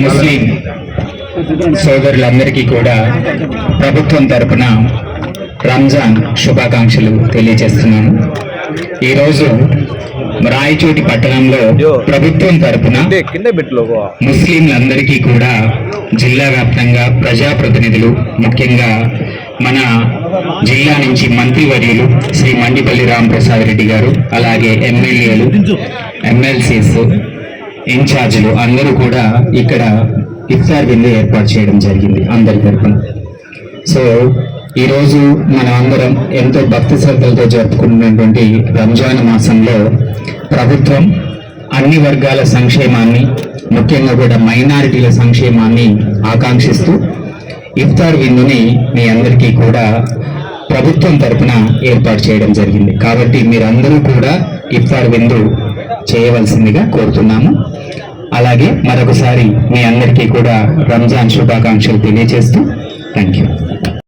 ముస్లిం సోదరులందరికీ కూడా ప్రభుత్వం తరపున రంజాన్ శుభాకాంక్షలు తెలియజేస్తున్నాను. ఈరోజు రాయచోటి పట్టణంలో ప్రభుత్వం తరపున లోగో ముస్లింలందరికీ కూడా జిల్లా వ్యాప్తంగా ప్రజాప్రతినిధులు ముఖ్యంగా మన జిల్లా నుంచి మంత్రివర్యులు శ్రీ మండిపల్లి రామప్రసాద్ రెడ్డి గారు అలాగే ఎమ్మెల్యేలు ఎమ్మెల్సీస్ ఇన్ఛార్జీలు అందరూ కూడా ఇక్కడ ఇఫ్తార్ విందు ఏర్పాటు చేయడం జరిగింది అందరి తరపున. సో ఈరోజు మనం అందరం ఎంతో భక్తి శ్రద్ధలతో జరుపుకుంటున్నటువంటి రంజాన్ మాసంలో ప్రభుత్వం అన్ని వర్గాల సంక్షేమాన్ని ముఖ్యంగా కూడా మైనారిటీల సంక్షేమాన్ని ఆకాంక్షిస్తూ ఇఫ్తార్ విందుని మీ అందరికీ కూడా ప్రభుత్వం తరపున ఏర్పాటు చేయడం జరిగింది. కాబట్టి మీరందరూ కూడా ఇఫ్తార్ విందు చేయవలసిందిగా కోరుతున్నాము. అలాగే మరొకసారి మీ అందరికీ కూడా రంజాన్ శుభాకాంక్షలు తెలియజేస్తూ థ్యాంక్ యూ